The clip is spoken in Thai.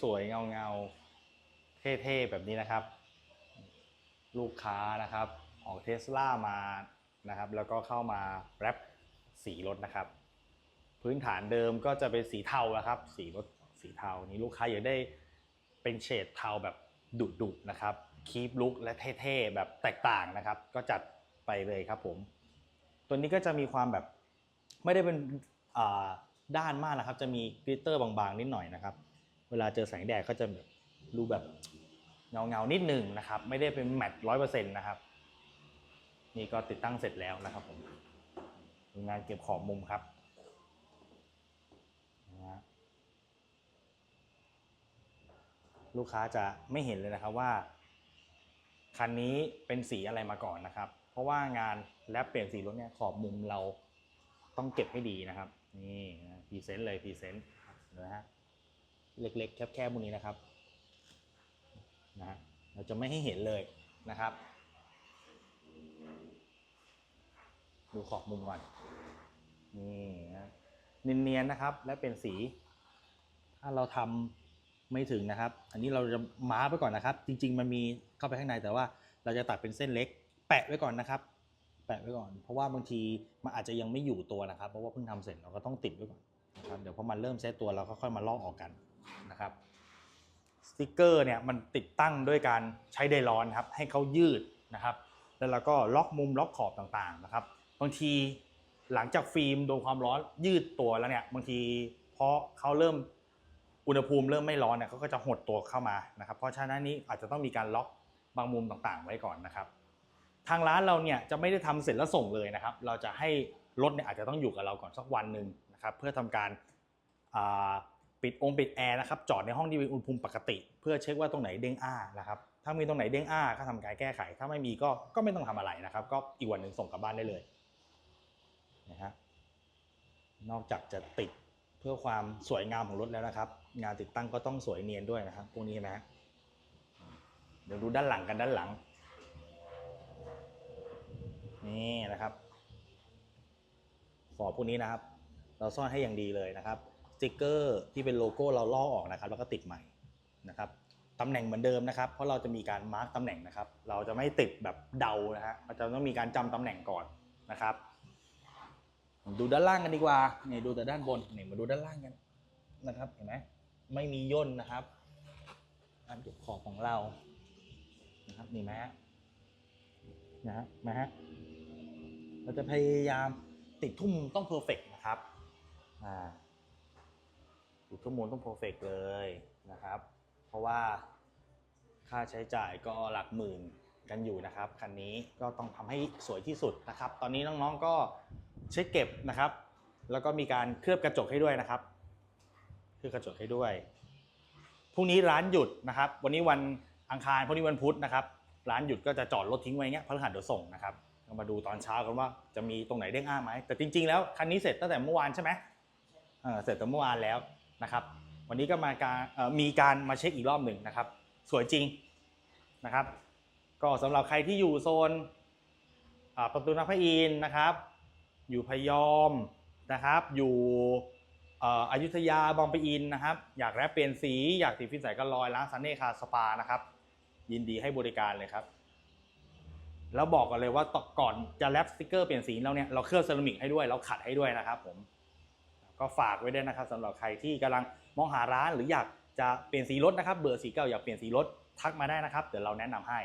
สวยๆ เงาๆ เท่ๆ แบบนี้นะครับ ลูกค้านะครับออกเทสลามานะครับ แล้วก็เข้ามาแรปสีรถนะครับ พื้นฐานเดิมก็จะเป็นสีเทาแล้วครับ สีรถสีเทานี้ลูกค้าอยากได้เป็นเฉดเทาแบบดุๆนะครับคีปลุกและเท่ๆ แบบแตกต่างนะครับ ก็จัดไปเลยครับผม ตัวนี้ก็จะมีความแบบไม่ได้เป็นด้านมากนะครับ จะมีกลิตเตอร์บางๆ นิดหน่อยนะครับ เวลาเจอแสงแดดก็จะแบบดูแบบเงาเงานิดหนึ่งนะครับ ไม่ได้เป็นแมตต์ร้อยเปอร์เซ็นต์นะครับ นี่ก็ติดตั้งเสร็จแล้วนะครับผมดูงานเก็บขอบมุมครับนะลูกค้าจะไม่เห็นเลยนะครับว่าคันนี้เป็นสีอะไรมาก่อนนะครับ เพราะว่างานแลปเปลี่ยนสีรถเนี่ยขอบมุมเราต้องเก็บให้ดีนะครับ นี่พรีเซนต์เลยพรีเซนต์นะฮะ เล็ก ๆ แคบๆพวกนี้นะครับนะฮะเราจะไม่ให้เห็นเลยนะครับ ดูขอบมุมก่อนนี่นะเนียนๆนะครับ และเป็นสี ถ้าเราทำไม่ถึงนะครับ อันนี้เราจะม้าไปก่อนนะครับ จริง ๆ มันมีเข้าไปข้างในแต่ว่าเราจะตัดเป็นเส้นเล็ก แปะไว้ก่อนนะครับ แปะไว้ก่อน เพราะว่าบางทีมันอาจจะยังไม่อยู่ตัวนะครับ เพราะว่าเพิ่งทำเสร็จเราก็ต้องติดไว้ก่อนนะครับ เดี๋ยวพอมันเริ่มเซตตัวเราก็ค่อยมาลอกออกกัน นะครับสติกเกอร์เนี่ยมันติดตั้งด้วยการใช้ไดร้อนครับให้เขายืดนะครับ แล้วเราก็ล็อกมุมล็อกขอบต่างๆนะครับบางทีหลังจากฟิล์มโดนความร้อนยืดตัวแล้วเนี่ยบางทีเพราะเขาเริ่มอุณหภูมิเริ่มไม่ร้อนเนี่ยเขาก็จะหดตัวเข้ามานะครับ เพราะฉะนั้นนี้อาจจะต้องมีการล็อกบางมุมต่างๆ ไว้ก่อนนะครับ ทางร้านเราเนี่ยจะไม่ได้ทำเสร็จแล้วส่งเลยนะครับ เราจะให้รถเนี่ยอาจจะต้องอยู่กับเราก่อนสักวันหนึ่งนะครับ เพื่อทำการ ปิดองค์ปิดแอร์นะครับจอดในห้องที่มีอุณหภูมิปกติ เพื่อเช็คว่าตรงไหนเด้งอ้านะครับถ้ามีตรงไหนเด้งอ้าก็ทำการแก้ไข ถ้าไม่มีก็ก็ไม่ต้องทำอะไรนะครับ ก็อีกวันหนึ่งส่งกลับบ้านได้เลยนะฮะนอกจากจะติดเพื่อความสวยงามของรถแล้วนะครับ งานติดตั้งก็ต้องสวยเนียนด้วยนะครับพวกนี้นะเดี๋ยวดูด้านหลังกันด้านหลังนี่นะครับขอบพวกนี้นะครับ เราซ่อนให้อย่างดีเลยนะครับ ติกเกอร์ที่เป็นโลโก้เราลอกออกนะครับแล้วก็ติดใหม่นะครับตำแหน่งเหมือนเดิมนะครับ เพราะเราจะมีการมาร์กตำแหน่งนะครับ เราจะไม่ติดแบบเดานะฮะเราจะต้องมีการจำตำแหน่งก่อนนะครับ ดูด้านล่างกันดีกว่านี่ดูแต่ด้านบนนี่มาดูด้านล่างกันนะครับเห็นไหมไม่มีย่นนะครับการเก็บขอบของเรานะครับนี่ไหมฮะนะฮะมาฮะเราจะพยายามติดทุ่มต้องเพอร์เฟกนะครับอ่า ติดทุ่มมูลต้องเพอร์เฟกเลยนะครับ เพราะว่าค่าใช้จ่ายก็หลักหมื่นกันอยู่นะครับคันนี้ก็ต้องทำให้สวยที่สุดนะครับ ตอนนี้น้องๆก็เช็คเก็บนะครับ แล้วก็มีการเคลือบกระจกให้ด้วยนะครับเคลือบกระจกให้ด้วยพรุ่งนี้ร้านหยุดนะครับ วันนี้วันอังคารพรุ่งนี้วันพุธนะครับ ร้านหยุดก็จะจอดรถทิ้งไว้เงี้ยพฤหัสเดี๋ยวส่งนะครับมาดูตอนเช้ากันว่าจะมีตรงไหนเด้งอ้าไหมแต่จริง ๆ แล้วคันนี้เสร็จตั้งแต่เมื่อวานใช่ไหมเออเสร็จตั้งเมื่อวานแล้ว นะครับ วันนี้ก็มาการมีการมาเช็คอีกรอบหนึ่งนะครับ สวยจริงนะครับ ก็สำหรับใครที่อยู่โซนประตูน้ำพระอินทร์นะครับ อยู่พยอมนะครับ อยู่อยุธยาบางปะอินนะครับ อยากแรปเปลี่ยนสีอยากติดฟินใสกันลอยร้านซันเน่คาสปานะครับ ยินดีให้บริการเลยครับ แล้วบอกกันเลยว่าตก่อนจะแรปสติกเกอร์เปลี่ยนสีเราเนี่ยเราเคลือบเซรามิกให้ด้วยเราขัดให้ด้วยนะครับผม ก็ฝากไว้ด้วยนะครับสำหรับใครที่กำลังมองหาร้านหรืออยากจะเปลี่ยนสีรถนะครับเบอร์สีเก่าอยากเปลี่ยนสีรถทักมาได้นะครับเดี๋ยวเราแนะนำให้